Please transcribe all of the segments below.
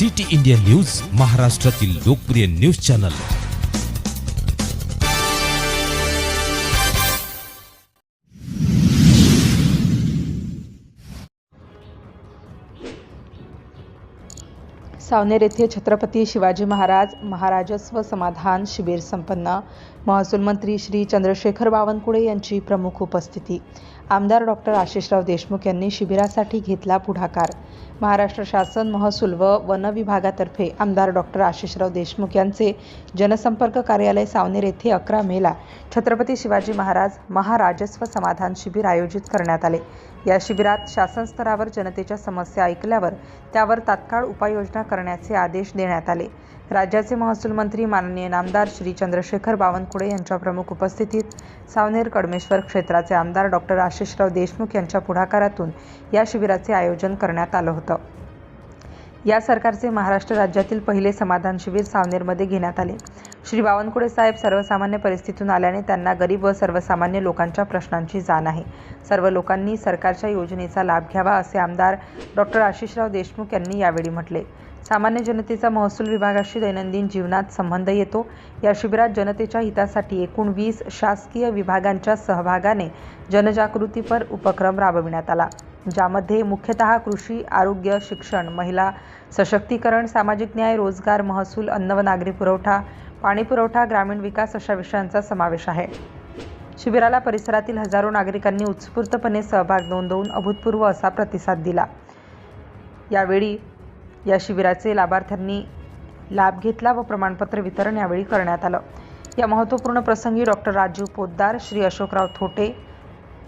City India news महाराष्ट्रातील लोकप्रिय news channel. Saoner येथे छत्रपती शिवाजी महाराज महाराजस्व समाधान शिबिर संपन्न. महसूल मंत्री श्री चंद्रशेखर बावनकुळे यांची प्रमुख उपस्थिती. आमदार डॉक्टर आशिषराव देशमुख यांनी शिबिरासाठी घेतला पुढाकार. महाराष्ट्र शासन महसूल व वन विभागातर्फे आमदार डॉक्टर आशिषराव देशमुख यांचे जनसंपर्क कार्यालय सावनेर येथे अकरा मेला छत्रपती शिवाजी महाराज महाराजस्व समाधान शिबिर आयोजित करण्यात आले. या शिबिरात शासन स्तरावर जनतेच्या समस्या ऐकल्यावर त्यावर तात्काळ उपाययोजना करण्याचे आदेश देण्यात आले. राज्याचे महसूल मंत्री माननीय नामदार श्री चंद्रशेखर बावनकुळे यांच्या प्रमुख उपस्थितीत सावनेर कडमेश्वर क्षेत्राचे आमदार डॉक्टर आशिषराव देशमुख यांच्या पुढाकारातून या शिबिराचे आयोजन करण्यात आलं होतं. या सरकारचे महाराष्ट्र राज्यातील पहिले समाधान शिबिर सावनेरमध्ये घेण्यात आले. श्री बावनकुळे साहेब सर्वसामान्य परिस्थितीतून आल्याने त्यांना गरीब व सर्वसामान्य लोकांच्या प्रश्नांची जाण आहे. सर्व लोकांनी सरकारच्या योजनेचा लाभ घ्यावा असे आमदार डॉक्टर आशिषराव देशमुख यांनी यावेळी म्हटले. सामान्य जनतेचा महसूल विभागाशी दैनंदिन जीवनात संबंध येतो. या शिबिरात जनतेच्या हितासाठी एकूण वीस शासकीय विभागांच्या सहभागाने जनजागृतीपर उपक्रम राबविण्यात आला ज्यामध्ये मुख्यतः कृषी आरोग्य शिक्षण महिला सशक्तीकरण सामाजिक न्याय रोजगार महसूल अन्न व नागरी पुरवठा पाणी पुरवठा ग्रामीण विकास अशा विषयांचा समावेश आहे. शिबिराला परिसरातील हजारो नागरिकांनी उत्स्फूर्तपणे सहभाग नोंदवून अभूतपूर्व असा प्रतिसाद दिला. यावेळी या शिबिराचे लाभार्थ्यांनी लाभ घेतला व प्रमाणपत्र वितरण यावेळी करण्यात आलं. या महत्त्वपूर्ण प्रसंगी डॉक्टर राजीव पोद्दार श्री अशोकराव थोटे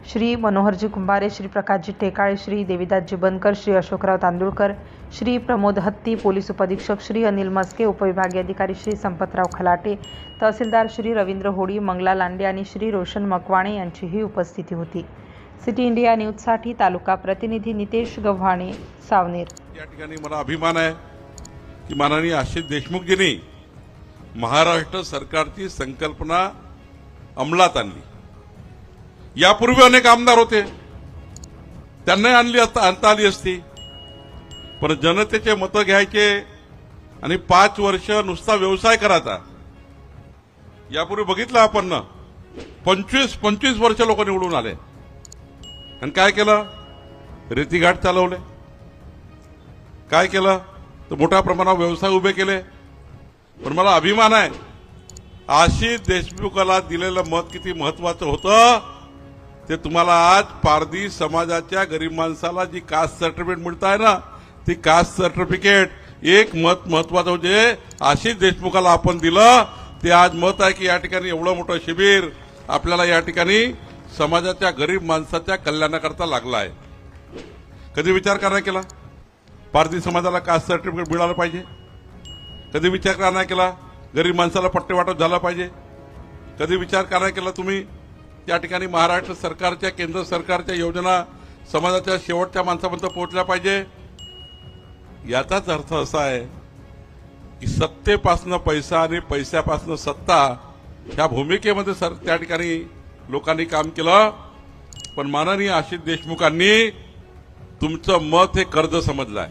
श्री मनोहरजी कुंभारे श्री प्रकाशजी टेकाळे श्री देविदासजी बनकर श्री अशोकराव तांदुळकर श्री प्रमोद हत्ती पोलीस उपअधीक्षक श्री अनिल मस्के उपविभागीय अधिकारी श्री संपतराव खलाटे तहसीलदार श्री रवींद्र होडी मंगला लांडे आणि श्री रोशन मकवाणे यांचीही उपस्थिती होती. सिटी इंडिया न्यूजसाठी तालुका प्रतिनिधी नितेश गव्हाणे सावनेर. या ठिकाणी मला अभिमान आहे की माननीय आशिष देशमुखजींनी महाराष्ट्र सरकारची संकल्पना अंमलात आणली. यापूर्वी अनेक आमदार होते. त्यांनाही आणली असता आणता आली असती. पण जनतेचे मतं घ्यायचे आणि पाच वर्ष नुसता व्यवसाय करायचा. यापूर्वी बघितलं आपण ना पंचवीस पंचवीस वर्ष लोक निवडून आले. आणि काय केलं? रेतीघाट चालवले. काय केलं? तर मोठ्या प्रमाणावर व्यवसाय उभे केले. पण मला अभिमान आहे आशिष देशमुखाला दिलेलं मत किती महत्वाचं होतं? ते तुम्हाला आज पारधी समाजाच्या गरीब माणसाला जी कास्ट सर्टिफिकेट मिळत आहे ना ती कास्ट सर्टिफिकेट एक मत महत्वाचं होते. आशिष देशमुखाला आपण दिलं. ते आज मत आहे की या ठिकाणी एवढं मोठं शिबिर आपल्याला या ठिकाणी समाजाच्या गरीब माणसाच्या कल्याणाकरता लागला आहे कधी विचार करा केला? पारधी समाजाला कास्ट सर्टिफिकेट मिळालं पाहिजे? कधी विचार का नाही केला? गरीब माणसाला पट्टे वाटप झाला पाहिजे? कधी विचार का नाही केला तुम्ही? त्या ठिकाणी महाराष्ट्र सरकारच्या केंद्र सरकारच्या योजना समाजाच्या शेवटच्या माणसापर्यंत पोहोचल्या पाहिजे? याचाच अर्थ असा आहे की सत्तेपासनं पैसा आणि पैशापासनं सत्ता ह्या भूमिकेमध्ये सर त्या ठिकाणी लोकांनी काम केलं पण माननीय आशिष देशमुखांनी तुमचं मत हे कर्ज समजलं आहे.